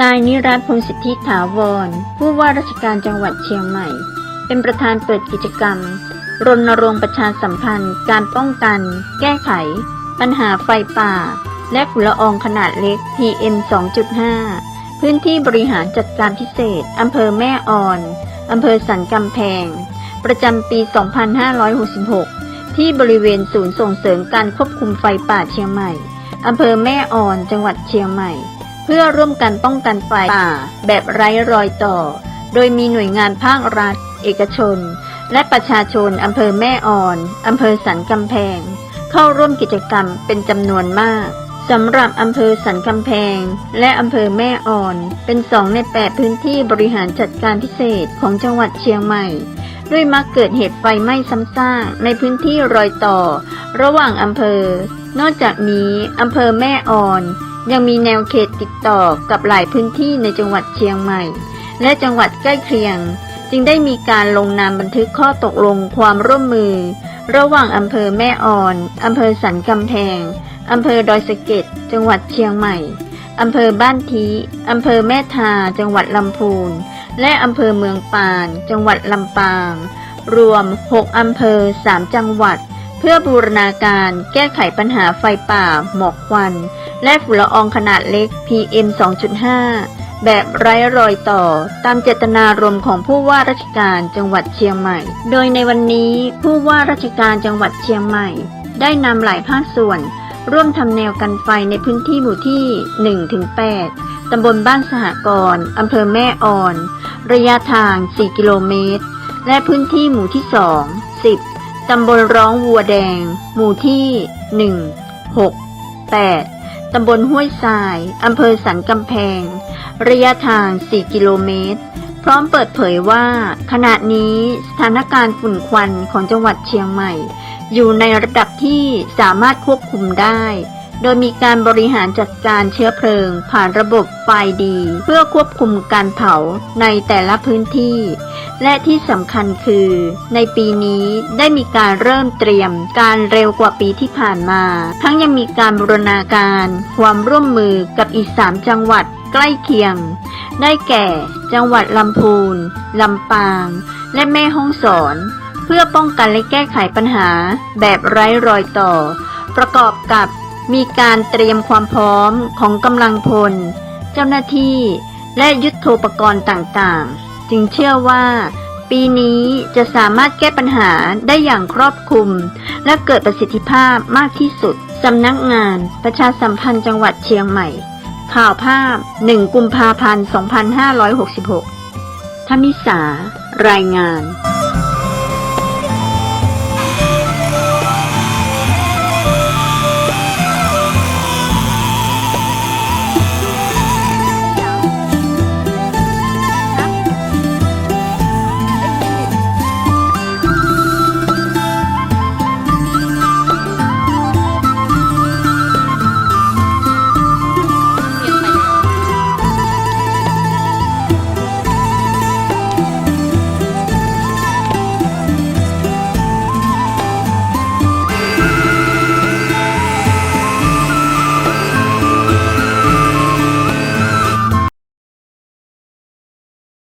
นายนิรัตพงศิทธิถาวร ผู้ว่าราชการจังหวัดเชียงใหม่ เป็นประธานเปิดกิจกรรม รณรงค์ประชาสัมพันธ์ การป้องกัน แก้ไข ปัญหาไฟป่า และฝุ่นละอองขนาดเล็ก PM 2.5 พื้นที่บริหารจัดการพิเศษ อำเภอแม่ออนอำเภอสันกำแพง ประจำปี 2566 ที่บริเวณศูนย์ส่งเสริมการควบคุมไฟป่าเชียงใหม่อำเภอแม่ออน จังหวัดเชียงใหม่ เพื่อร่วมกันป้องกันไฟป่า แบบไร้รอยต่อ โดยมีหน่วยงานภาครัฐ เอกชน และประชาชนอำเภอแม่ออนอำเภอสันกำแพง เข้าร่วมกิจกรรมเป็นจำนวนมากสำหรับอำเภอสันกำแพง และอำเภอแม่ออน เป็นสองในแปดพื้นที่บริหารจัดการพิเศษของจังหวัดเชียงใหม่ ด้วยมักเกิดเหตุไฟไหม้ซ้ำซากในพื้นที่รอยต่อ ระหว่างอำเภอ นอกจากนี้อำเภอแม่ออน ยังมีแนวเขตติดต่อกับหลายพื้นที่ในจังหวัดเชียงใหม่ และจังหวัดใกล้เคียง จึงได้มีการลงนามบันทึกข้อตกลงความร่วมมือ ระหว่างอำเภอแม่ออนอำเภอสันกำแพงอำเภอดอยสะเก็ดจังหวัดเชียงใหม่อำเภอบ้านทีอำเภอแม่ทา จังหวัดลำพูน และอำเภอเมืองปาน จังหวัดลำปาง รวม 6 อำเภอ 3 จังหวัด เพื่อบูรณาการแก้ไขปัญหาไฟป่า หมอกควัน และฝุ่นละอองขนาดเล็ก PM 2.5 แบบไร้รอยต่อ ตามเจตนารมณ์ของผู้ว่าราชการจังหวัดเชียงใหม่ โดยในวันนี้ผู้ว่าราชการจังหวัดเชียงใหม่ ได้นำหลายภาคส่วน ร่วมทำแนวกันไฟในพื้นที่หมู่ที่ 1-8 ตำบลบ้านสหกรณ์อำเภอแม่ออน ระยะทาง 4 กิโลเมตร และพื้นที่หมู่ที่ 2 10ตำบลร้องวัวแดง หมู่ที่ 1 6 8 ตำบลห้วยทราย อำเภอสันกำแพง ระยะทาง 4 กิโลเมตร พร้อมเปิดเผยว่า ขณะนี้สถานการณ์ฝุ่นควันของจังหวัดเชียงใหม่ อยู่ในระดับที่สามารถควบคุมได้ โดยมีการบริหารจัดการเชื้อเพลิง ผ่านระบบไฟดี เพื่อควบคุมการเผาในแต่ละพื้นที่ และที่สำคัญคือ ในปีนี้ได้มีการเริ่มเตรียมการเร็วกว่าปีที่ผ่านมา ทั้งยังมีการบูรณาการ ความร่วมมือกับอีกสามจังหวัดใกล้เคียง ได้แก่ จังหวัดลำพูนลำปาง และแม่ฮ่องสอน เพื่อป้องกันและแก้ไขปัญหาแบบไร้รอยต่อ ประกอบกับ มีการเตรียมความพร้อมของกำลังพล เจ้าหน้าที่และยุทธโธปกรณ์ต่างๆ จึงเชื่อว่า ปีนี้จะสามารถแก้ปัญหาได้อย่างครอบคลุม และเกิดประสิทธิภาพมากที่สุดสำนักงานประชาสัมพันธ์จังหวัดเชียงใหม่ ข่าวภาพ 1 กุมภาพันธ์ 2566ธมิสารายงาน